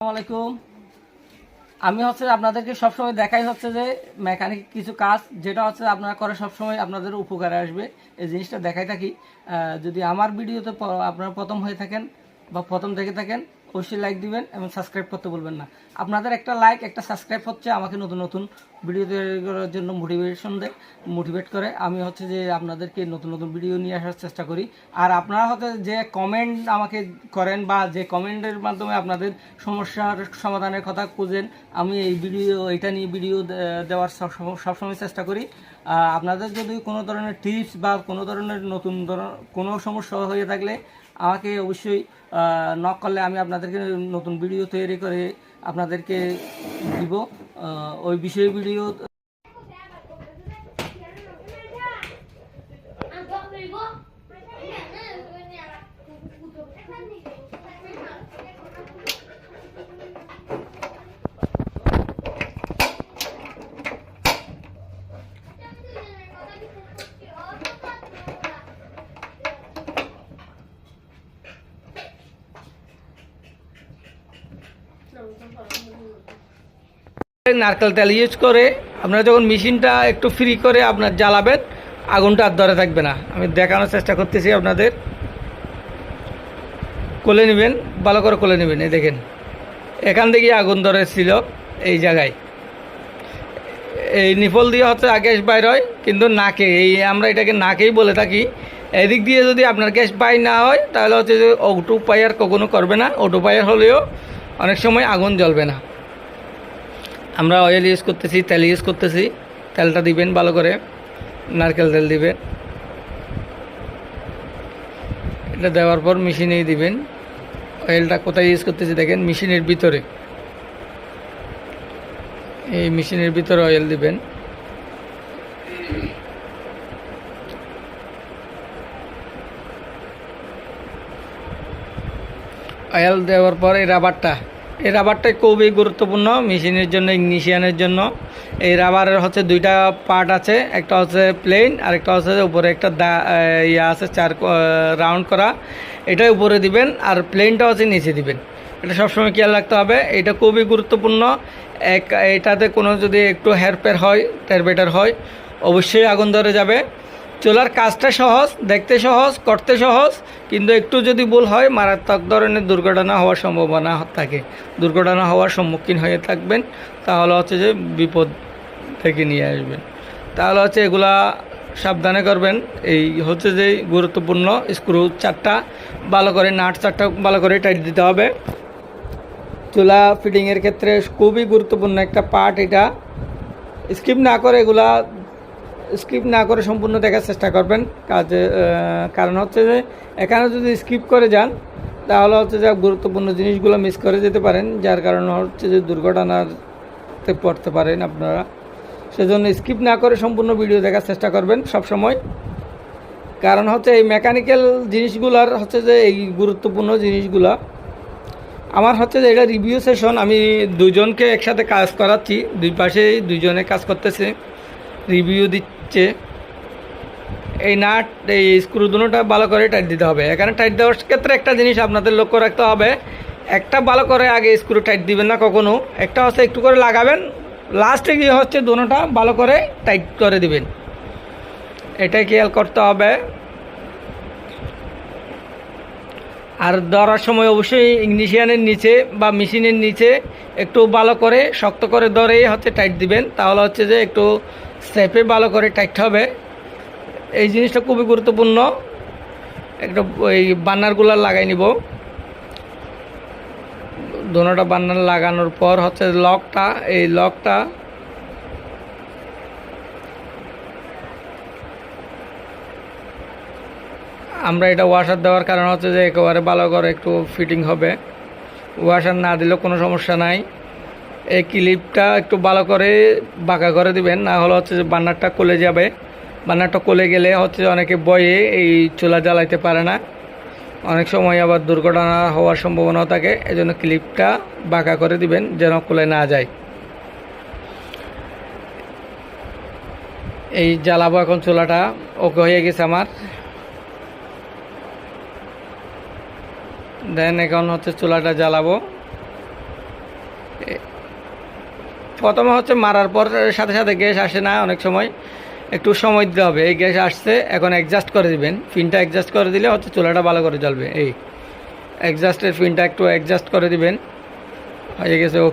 আলাইকুম। আমি হচ্ছে আপনাদেরকে সবসময় দেখাই হচ্ছে যে মেকানিক কিছু কাজ, যেটা হচ্ছে আপনারা করে সবসময় আপনাদের উপকারে আসবে। এই জিনিসটা দেখাই থাকি। যদি আমার ভিডিওতে আপনারা প্রথম হয়ে থাকেন বা প্রথম দেখে থাকেন অবশ্যই লাইক দিবেন এবং সাবস্ক্রাইব করতে বলবেন না। আপনাদের একটা লাইক একটা সাবস্ক্রাইব হচ্ছে আমাকে নতুন নতুন ভিডিও তৈরি করার জন্য মোটিভেশন দেয় মোটিভেট করে। আমি হচ্ছে যে আপনাদেরকে নতুন নতুন ভিডিও নিয়ে আসার চেষ্টা করি। আর আপনারা হচ্ছে যে কমেন্ট আমাকে করেন বা যে কমেন্টের মাধ্যমে আপনাদের সমস্যার সমাধানের কথা খুঁজেন, আমি এই ভিডিও এটা নিয়ে ভিডিও দেওয়ার সব- সবসময় চেষ্টা করি। আপনাদের যদি কোনো ধরনের টিপস বা কোনো ধরনের নতুন ধরনের কোনো সমস্যা হয়ে থাকলে আমাকে অবশ্যই নক করলে আমি আপনাদেরকে নতুন ভিডিও তৈরি করে আপনাদেরকে দিব। ওই বিষয়ে ভিডিও নারকেল তেল ইউজ করে আপনারা যখন মেশিনটা একটু ফ্রি করে আপনার জ্বালাবেন, আগুনটা আর ধরে থাকবে না। আমি দেখানোর চেষ্টা করতেছি আপনাদের। কোলে নেবেন, ভালো করে কোলে নেবেন, এই দেখেন। এখান থেকে আগুন ধরে ছিল এই জায়গায়। এই নিফল দিয়ে হচ্ছে গ্যাস বাইর হয়, কিন্তু নাকে, এই আমরা এটাকে নাকেই বলে থাকি। এদিক দিয়ে যদি আপনার গ্যাস বাই না হয়, তাহলে হচ্ছে যে অটো পায়ার কখনো করবে না। অটো পায়ার হলেও অনেক সময় আগুন জ্বলবে না। আমরা অয়েল ইউজ করতেছি, তেল ইউজ করতেছি। তেলটা দিবেন ভালো করে। নারকেল তেল দিবেন। এটা দেওয়ার পর মেশিনেই দিবেন। অয়েলটা কোথায় ইউজ করতেছি দেখেন, মেশিনের ভিতরে। এই মেশিনের ভিতরে অয়েল দিবেন। অয়েল দেওয়ার পর এই রাবারটা এই রাবারটাই খুবই গুরুত্বপূর্ণ, মেশিনের জন্য ইগনিশিয়ানের জন্য। এই রাবারের হচ্ছে দুইটা পার্ট আছে, একটা হচ্ছে প্লেন আর একটা হচ্ছে উপরে একটা দা ইয়ে আছে, চার রাউন্ড করা। এটাই উপরে দিবেন, আর প্লেনটা হচ্ছে নিচে দিবেন। এটা সবসময় খেয়াল রাখতে হবে, এটা খুবই গুরুত্বপূর্ণ। এক, এটাতে কোনো যদি একটু হেরফের হয় টেরবেটার হয়, অবশ্যই আগুন ধরে যাবে। চুলার কাজটা সহজ, দেখতে সহজ, করতে সহজ। কিন্তু একটু যদি ভুল হয়, মারাত্মক ধরনের দুর্ঘটনা হওয়ার সম্ভাবনা থাকে। দুর্ঘটনা হওয়ার সম্মুখীন হয়ে থাকবেন, তাহলে হচ্ছে যে বিপদ থেকে নিয়ে আসবেন। তাহলে হচ্ছে এগুলা সাবধানে করবেন। এই হচ্ছে যে গুরুত্বপূর্ণ স্ক্রু চারটা ভালো করে, নাট চারটা ভালো করে টাইট দিতে হবে। চুলা ফিটিংয়ের ক্ষেত্রে খুবই গুরুত্বপূর্ণ একটা পার্ট এটা। স্কিপ না করে এগুলা স্কিপ না করে সম্পূর্ণ দেখার চেষ্টা করবেন। কাজে কারণ হচ্ছে যে, এখানে যদি স্কিপ করে যান, তাহলে হচ্ছে যে গুরুত্বপূর্ণ জিনিসগুলো মিস করে যেতে পারেন, যার কারণে হচ্ছে যে দুর্ঘটনাতে পড়তে পারেন আপনারা। সেজন্য স্কিপ না করে সম্পূর্ণ ভিডিও দেখার চেষ্টা করবেন সব সময় কারণ হচ্ছে এই মেকানিক্যাল জিনিসগুলার হচ্ছে যে এই গুরুত্বপূর্ণ জিনিসগুলা। আমার হচ্ছে যে এটা রিভিউ সেশন আমি দুজনকে একসাথে কাজ করাচ্ছি, দুই পাশেই দুজনে কাজ করতেছে। রিভিউ দিচ্ছে। এই নাট, এই স্ক্রু দুটোটা ভালো করে টাইট দিতে হবে। এখানে টাইট দেওয়ার ক্ষেত্রে একটা জিনিস আপনাদের লক্ষ্য রাখতে হবে। একটা ভালো করে আগে স্ক্রু টাইট দিবেন না কখনো। একটা হচ্ছে একটু করে লাগাবেন। লাস্টে গিয়ে হচ্ছে দুটোটা ভালো করে টাইট করে দিবেন। এটাই খেয়াল করতে হবে। আর ধরার সময় অবশ্যই ইংলিশিয়ানের নিচে বা মেশিনের নিচে একটু ভালো করে শক্ত করে ধরে হচ্ছে টাইট দিবেন। তাহলে হচ্ছে যে একটু স্টেপে ভালো করে টাইট হবে। এই জিনিসটা খুবই গুরুত্বপূর্ণ। একটু ওই বান্নারগুলো লাগাই নিব। দোনোটা বান্নার লাগানোর পর হচ্ছে লকটা এই লকটা আমরা এটা ওয়াশার দেওয়ার কারণ হচ্ছে যে একেবারে ভালো করে একটু ফিটিং হবে। ওয়াশার না দিলেও কোনো সমস্যা নাই। এই ক্লিপটা একটু ভালো করে বাঁকা করে দিবেন। না হলে হচ্ছে যে বান্নারটা কলে যাবে। বান্নারটা কলে গেলে হচ্ছে অনেকে বয়ে এই চুলা জ্বালাইতে পারে না। অনেক সময় আবার দুর্ঘটনা হওয়ার সম্ভাবনাও থাকে। এজন্য ক্লিপটা বাঁকা করে দিবেন যেন কলে না যায়। এই জ্বালাবো এখন চুলাটা। ওকে হয়ে গেছে আমার। দেন এখন হচ্ছে চুলাটা জ্বালাবো। প্রথমে হচ্ছে মারার পর সাথে সাথে গ্যাস আসে না অনেক সময়। একটু সময় দিতে হবে। এই গ্যাস আসছে, এখন অ্যাডজাস্ট করে দিবেন। ফিনটা অ্যাডজাস্ট করে দিলে হচ্ছে চুলাটা ভালো করে জ্বলবে। এই অ্যাডজাস্টের ফিনটা একটু অ্যাডজাস্ট করে দিবেন। হয়ে গেছে ওকে